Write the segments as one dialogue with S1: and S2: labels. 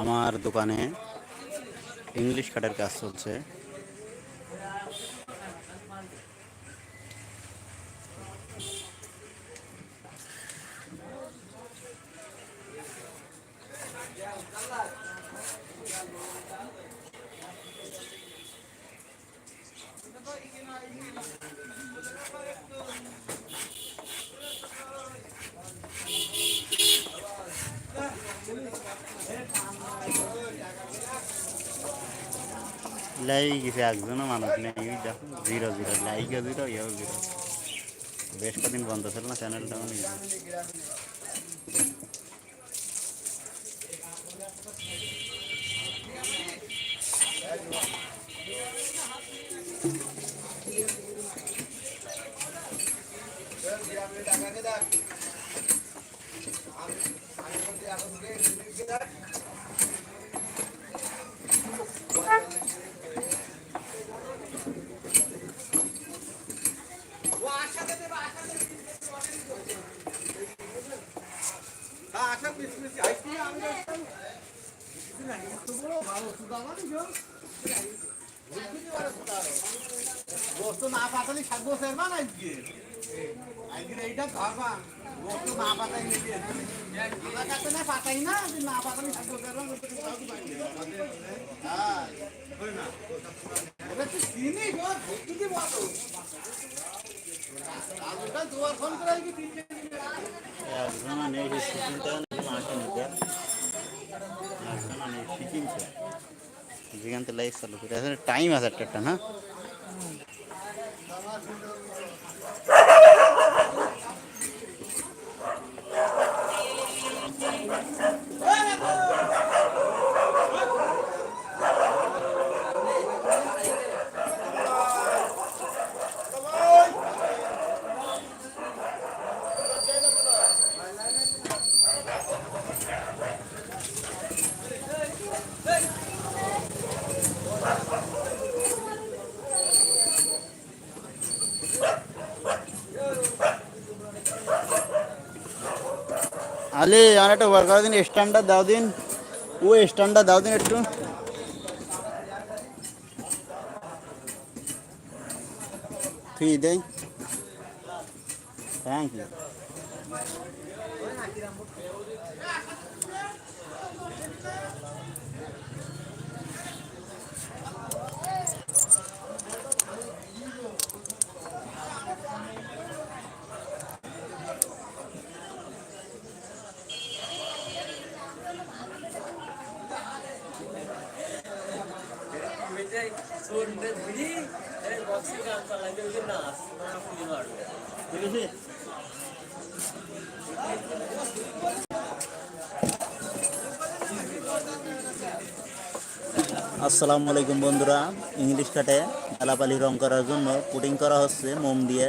S1: আমার দোকানে ইংলিশ কার্ডের কাজ চলছে। গেছে একজনও মানুষ নেই ওই দেখো জিরো জিরো লাইকও জিরো ইয়েও জিরো বেশ কদিন বন্ধ ছিল না চ্যানেলটাও নেই
S2: বস্তু না পাতালি শাক বসে না আজকে আজকে এইটা ধরবা বস্তু না পাতাই নিয়ে আমার কাছে না পাতাই না না পাতালি শাক বসে না হ্যাঁ চিনি ভর্তি দিব আলুটা দুয়ার ফোন করে কি তিনটে
S1: নেই। যেখান থেকে লাইভ চালু করে। টাইম আছে একটা না? আলে আর একটা ওয়ার্কার দিন স্ট্যান্ডার দাও দিন। ও স্ট্যান্ডার দাও দিন একটু। ফ্রি দেই। থ্যাংক ইউ আসসালামু আলাইকুম বন্ধুরা ইংলিশ কাটে আলাপালি রং করার জন্য পুটিং করা হচ্ছে মোম দিয়ে।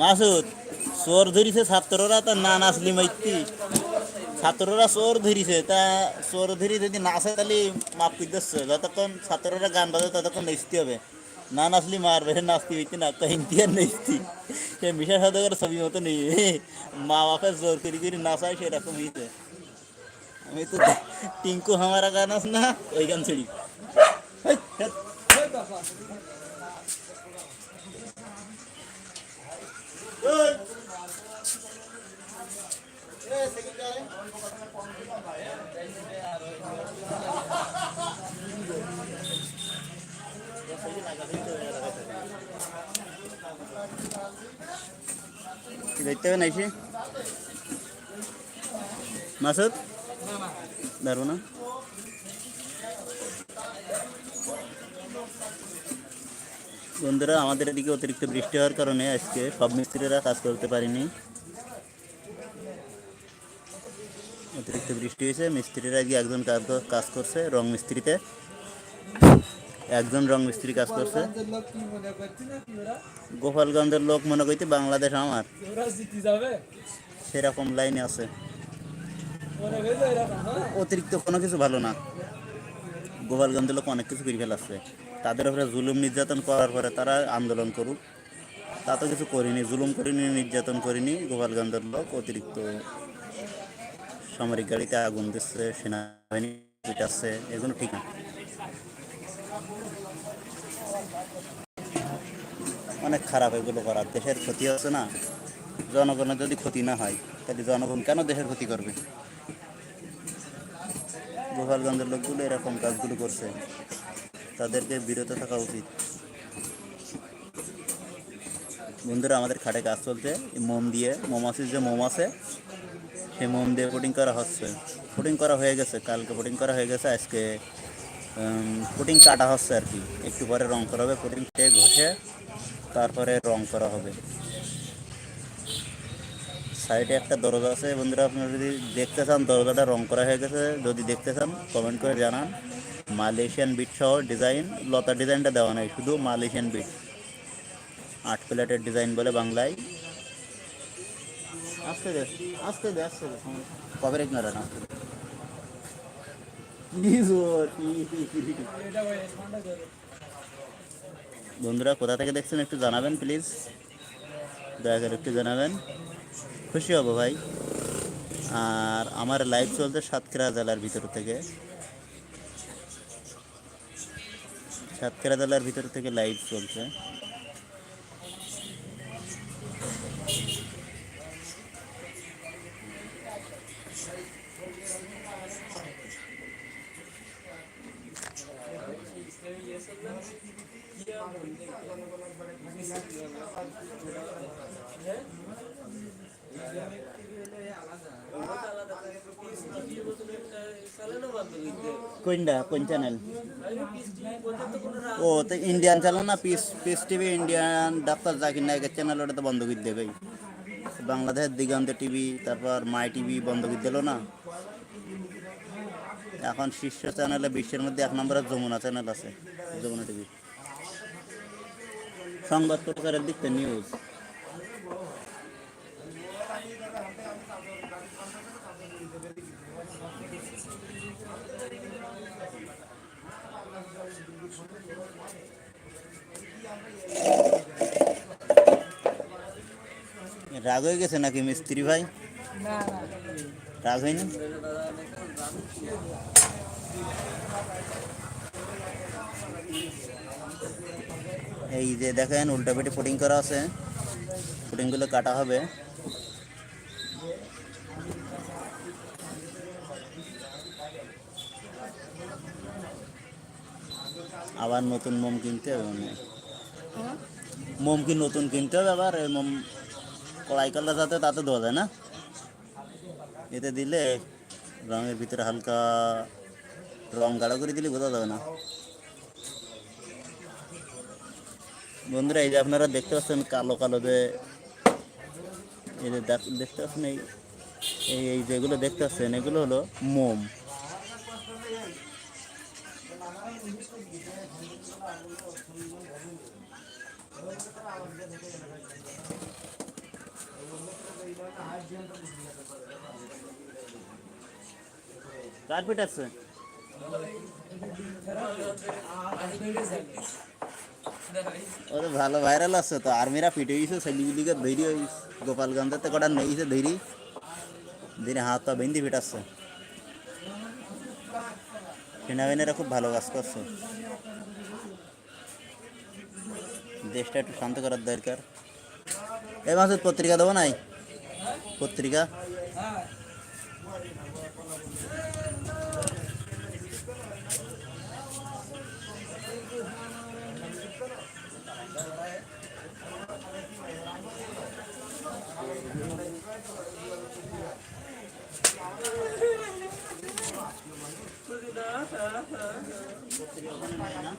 S1: মাসুদ, চোর ধরিছে ছাত্ররা, তা না নাচলি মাইতি। ছাত্ররা চোর ধরিছে, তা চোর ধরি যদি নাচে তাহলে মাপ করতেছে যতক্ষণ ছাত্ররা গান বাজে, ততক্ষণ নাচতে হবে। না নাচলি মারবে সে নাচতে হইতে না কাহিনী আর নাচতি। সে মিশা সাদকের ছবি মতো নেই মা বাপের জোর করি করি নাচায় সেরকম হইতে আমি তো টিঙ্কু হামারা গান আছে না, ওই গান ছেড়ি দেখতে হবে নাকি মাসুদ? ধরবো বন্ধুরা, আমাদের এদিকে অতিরিক্ত বৃষ্টি হওয়ার কারণে আজকে সব মিস্ত্রিরা কাজ করতে পারেনি। অতিরিক্ত বৃষ্টি হয়েছে, মিস্ত্রিরা আজকে একজন কাজ করছে রং মিস্ত্রিতে। একজন রং মিস্ত্রি কাজ করছে।
S3: করছি
S1: গোপালগঞ্জের লোক মনে করতে বাংলাদেশ আমার। সেরকম লাইনে আছে।
S3: করছে
S1: অতিরিক্ত কোনো কিছু ভালো না। গোপালগঞ্জের লোক অনেক কিছু করে ফেলাচ্ছে। তাদের উপরে জুলুম নির্যাতন করার পরে তারা আন্দোলন করুক। তা তো কিছু করিনি, জুলুম করিনি, নির্যাতন করিনি, গোপালগঞ্জের লোক অতিরিক্ত সামরিক গাড়িতে আগুন দিচ্ছে, সেনাবাহিনী পিটাচ্ছে, এগুলো ঠিক না। অনেক খারাপ এগুলো করার, দেশের ক্ষতি হচ্ছে না। জনগণের যদি ক্ষতি না হয়, তাহলে জনগণ কেন দেশের ক্ষতি করবে? গোপালগঞ্জের লোকগুলো এরকম কাজগুলো করছে। তাদেরকে বিরত থাকা উচিত। বন্ধুরা, আমাদের খাটে কাজ চলছে। মোম দিয়ে মৌমাছির যে মোম আছে, সেই মোম দিয়ে পুটিং করা হচ্ছে। পুটিং করা হয়ে গেছে, কালকে পুটিং করা হয়ে গেছে, আজকে পুটিং কাটা হচ্ছে আর কি। একটু পরে রং করা হবে, পুটিং খেয়ে ঘষে, তারপরে রং করা হবে। সাইডে একটা দরজা আছে। বন্ধুরা, আপনারা যদি দেখতে চান, দরজাটা রং করা হয়ে গেছে। যদি দেখতে চান কমেন্ট করে জানান। মালয়েশিয়ান বিট সহ ডিজাইন, লতা ডিজাইনটা দেওয়া নাই, শুধু মালয়েশিয়ান বিট। আট প্লেটের ডিজাইন বলে বাংলায়। আসতে দে আসতে দে, আসতে কভারেজ না
S3: করে
S1: বন্ধুরা, কোথা থেকে দেখছেন একটু জানাবেন প্লিজ দয়া করে একটু জানাবেন। খুশি হব ভাই। আর আমার লাইভ চলছে সাতক্ষীরা জেলার ভিতর থেকে। সাতক্ষীরা জেলার ভিতর থেকে লাইভ চলছে। কোনটা কোন চ্যানেল। ও, তো ইন্ডিয়ান চ্যানেল না? Peace peace TV Indian doctor Zakir নায়কের চ্যানেল ওটা তো বন্ধ করে দেবে বাংলাদেশের দিগন্ত টিভি তারপর মাই টিভি বন্ধ করে দিল না। এখন শীর্ষ চ্যানেলে বিশ্বের মধ্যে এক নম্বরের যমুনা চ্যানেল আছে, যমুনা টিভি সংবাদ প্রচারের দিক নিউজ রাগ হয়ে গেছে নাকি মিস্ত্রি ভাই? রাগ হয়নি? এই যে দেখেন উল্টা পেটে পুটিং করা আছে। পুটিংগুলো কাটা হবে। আবার নতুন মোম কিনতে হবে মনে মোম কি নতুন কিনতে হবে আবার? এই মোম কড়াই করলে যাতে তাতে ধোয়া যায় না? এতে দিলে রঙের ভিতরে হালকা রং গাঢ় করে দিলে বোঝা যাবে না। বন্ধুরা, এই যে আপনারা দেখতে পাচ্ছেন কালো কালো যে এই যে দেখতে পাচ্ছেন এই এই যেগুলো দেখতে পাচ্ছেন, এগুলো হলো মোম। কার্পেট আছে ওরে ভালো ভাইরাল আছে তো আর্মিরা পিটে গেছে ছেলেগুলিকে ধৈরি গোপালগঞ্জেতে কটা নেইছে ধৈরি দিনে হাত পা বেঁধে পিটাচ্ছে সেনাবাহিনীরা খুব ভালো কাজ করছে দেশটা একটু শান্ত করার দরকার এই মাসে পত্রিকা দেবো নাই পত্রিকা
S3: হ্যাঁ
S1: পত্রিকা ওখানে নেয় না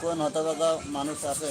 S1: কোন হতভাগা মানুষ আছে?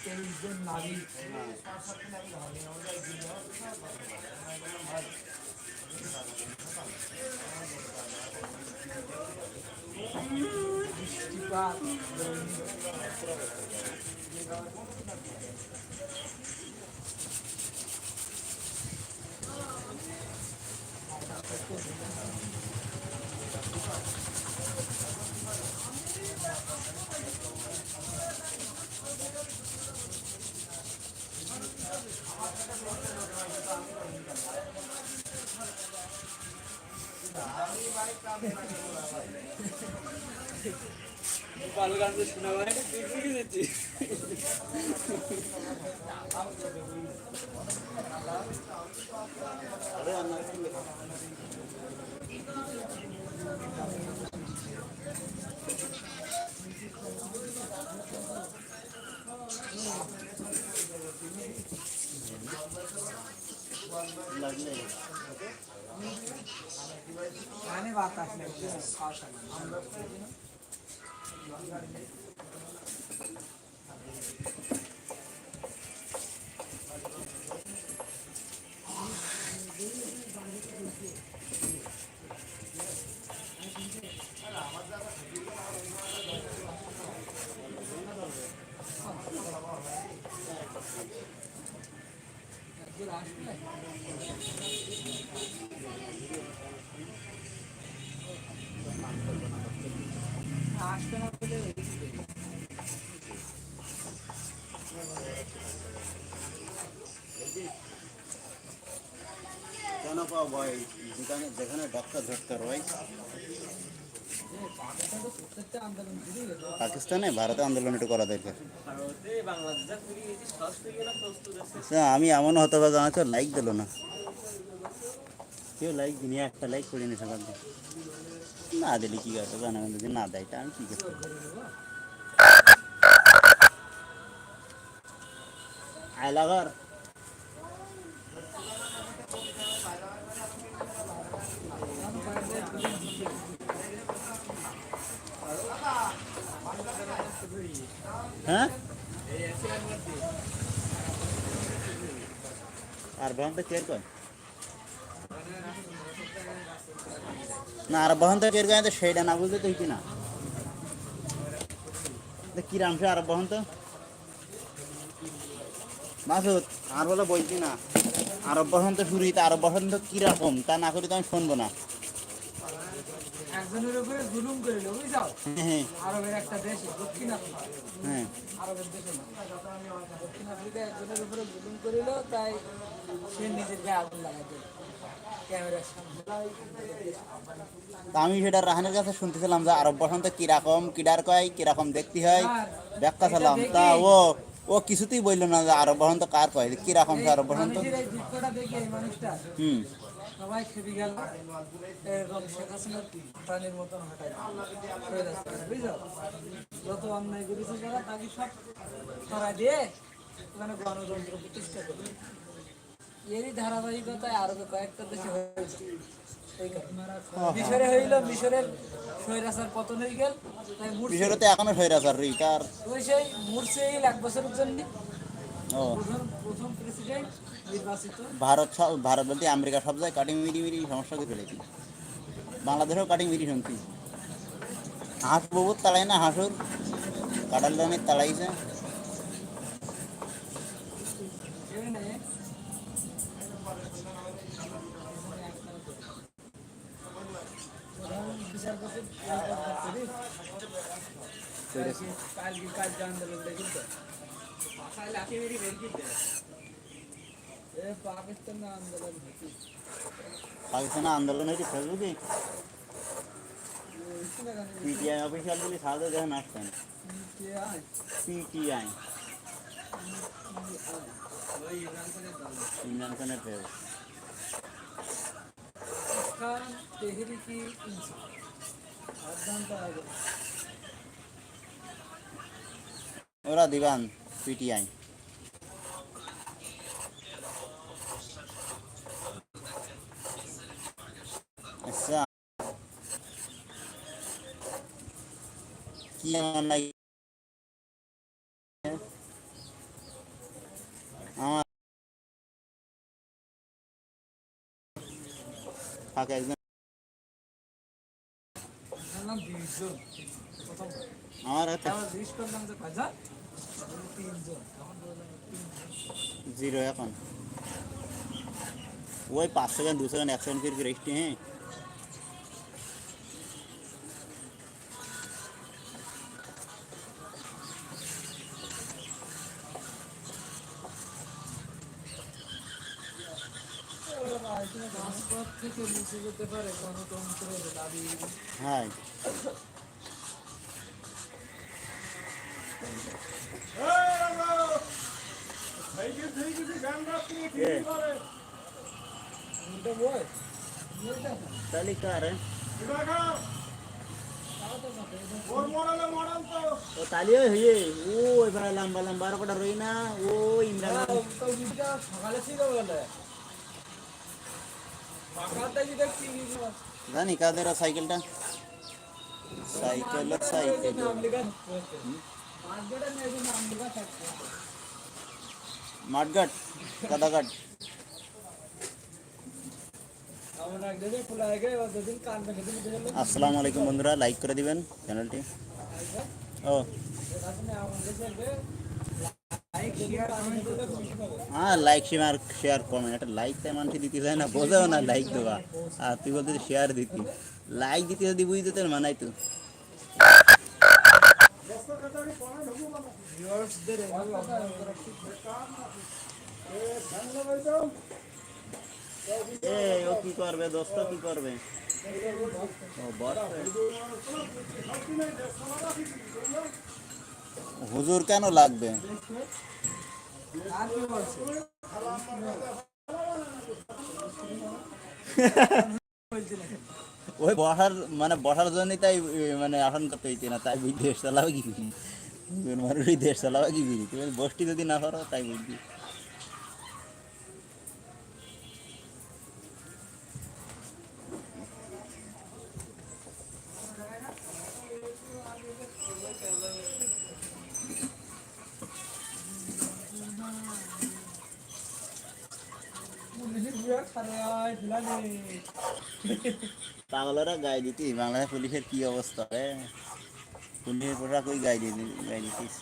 S3: পর উৎকণ্ঠার অবসান স্বজনদের বুকে নারী বৃষ্টিপাত বালগঞ্জে শোনা হয় পিকনিকে যেতে
S1: লাগলে
S3: आने
S1: बात পাও যেখানে যেখানে ডক্টর ধরতে হয়। পাকিস্তানে ভারতে আন্দোলন একটু করা দরকার আচ্ছা, আমি এমন হতভাগা আমাকে লাইক দিল না। কেউ লাইক দিনি একটা লাইক সকাল থেকে না দিলে কি করবে জানা যদি না দেয় তা আমি কি করতে পারি? হ্যাঁ? আর বহন তো কেয়ার না, আর বহন তো কেয়ার তো? সেইটা না বুঝলে তো হইতি না। তো কিরাম সে আর বহন তো? মাসুদ, আর বলে বলছি না। আরব বসন্ত শুরু আরব বসন্ত কীরকম তা না করি তো আমি শুনব না।
S3: একজনের উপরে জুলুম করিল বুঝাও
S1: হ্যাঁ।
S3: আরবের একটা দেশে দক্ষিণ আফ্রিকা।
S1: হ্যাঁ।
S3: আরবের দেশে দক্ষিণ আফ্রিকা একজনের উপরে জুলুম করিল তাই সে নিজের গায়ে আগুন লাগাই দিল।
S1: আমি সেটা রাহানের কাছে শুনতেছিলাম যে আরব বসন্ত কীরকম কিডার কয় কীরকম দেখতে হয়। ব্যাখ্যা ছিলাম তা ও ও কিছুতেই বলল না যে আরব বসন্ত কার কয় কীরকম আরব বসন্ত। হুম।
S3: সবাই খেপে গেল। এরকম শেখ হাসিনার প্রাণীর মতন হটাই বুঝলো যত অন্যায় করেছে যারা তাকে সব সরাই দিয়ে ওখানে গণতন্ত্র প্রতিষ্ঠা করবে। এরই ধারাবাহিকতায় আরও কয়েকটা দেশে হয়েছে। মিশরে হইল মিশরের স্বৈরাচার পতন হয়ে গেল। তাই মুরসি
S1: মিশরতে এখনও স্বৈরাচার রি তার
S3: ওই সেই মুরসি হইল এক বছরের জন্য। প্রথম প্রথম প্রেসিডেন্ট
S1: ভারত ভারত বলতে আমেরিকা সব জায়গায় কাটিং মিরি মিরি সমস্যা করে ফেলেছি বাংলাদেশেও কাটিং মিরি শুনছি। হাঁস বহুত তাড়াই না হাঁসুর? কাটাল রানের তাড়াইছে
S3: এখানে প্রধান বিচারপতি কালকে কাজ আন্দোলন দেখুন তো। এ পাকিস্তান আন্দোলন হচ্ছে
S1: পাকিস্তানে আন্দোলন হয়েছে ফেসবুকে পিটিআই অফিসিয়াল বলে সাহায্য দেখেন আসছেন পিটিআই ইমরান খানের ফেস
S3: খান তেহরিকি ইনসাফ আদান্ত আগে
S1: ওরা দিবান পিটিআই আচ্ছা কি আমার নাই আমার ফাঁকা একজন
S3: নাম বিশজন প্রথম
S1: আমার একটা
S3: আমার বিশ করলাম যে কাজা তিনজন তখন বললাম তিনজন
S1: জিরো এখন ওই পাঁচ সেকেন্ড দু সেকেন্ড এক সেকেন্ড করে রেস্টি হ্যাঁ হ্যাঁ। তাহলে কার হয়ে? লম্বা লম্বা আর কটা রই না ও ইমরান।
S3: সকালে ছিল
S1: জানি, কাদের সাইকেলটা? Cycle cycle. মাঠঘাট কাদাঘাট আসসালামু আলাইকুম বন্ধুরা লাইক করে দিবেন চ্যানেলটি ও। হ্যাঁ লাইক শেয়ার শেয়ার কমেন্ট একটা লাইক তাই মানুষ দিতে চায় না, বোঝাও না লাইক দেওয়া। আর তুই বলতে শেয়ার দিতি। লাইক দিতে যদি বুঝ দিতেন মানাই তো। ও কি করবে? দোস্ত কি করবে? ও। হুজুর কেন লাগবে? ওই বসার মানে বসার জন্যই তাই মানে আসন করতে না, তাই বুঝতে চালাবে কি মানুষই দেশ চালাবে কি বসটি যদি না পারো তাই বুঝি পাগলেরা গায়ে দিতি বাংলাদেশ পুলিশের কি অবস্থা রে? পুলিশের পোশাক ওই গায়ে দিয়ে গায়ে দিতিস?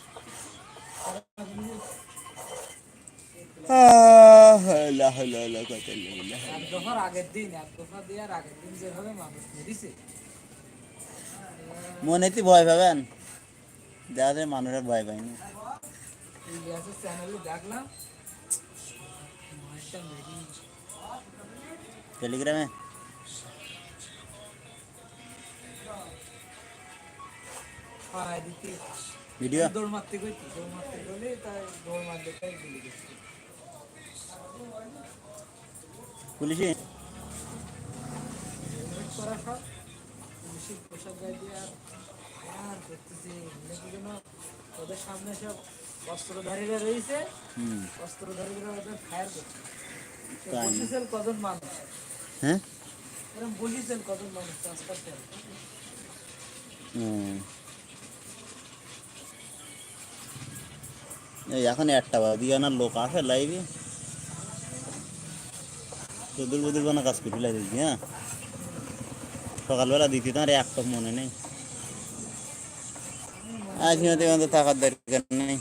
S3: মেরিছে।
S1: মনেতে ভয় পাবেন? দেখা যায় মানুষের ভয় পায়নি
S3: চ্যানেলে দেখলাম।
S1: টেলিগ্রামে ভিডিও
S3: দৌড় মারতে গেছি দৌড় মারতে গেলে তাই দৌড় মারতে তাই গুলি গেছি।
S1: পুলিশে?
S3: করা সব। পুলিশের পোশাক গায়ে দিয়ে আর আর করতেছে এমনি ওদের সামনে সব অস্ত্রধারীরা রয়েছে। অস্ত্রধারীরা ওদের ফায়ার করছে। কজন মানুষ?
S1: হ্যাঁ
S3: এরকম বসেছেন কজন মানুষ চাষ করতে
S1: হুম। এই এখন একটা বাদি আনার লোক আসে লাইভে চোদ্দুর বদুর বানা কাজ করে ফেলাই দিচ্ছি হ্যাঁ সকালবেলা দিতি তার একটা মনে নেই আজ মধ্যে থাকার দরকার নেই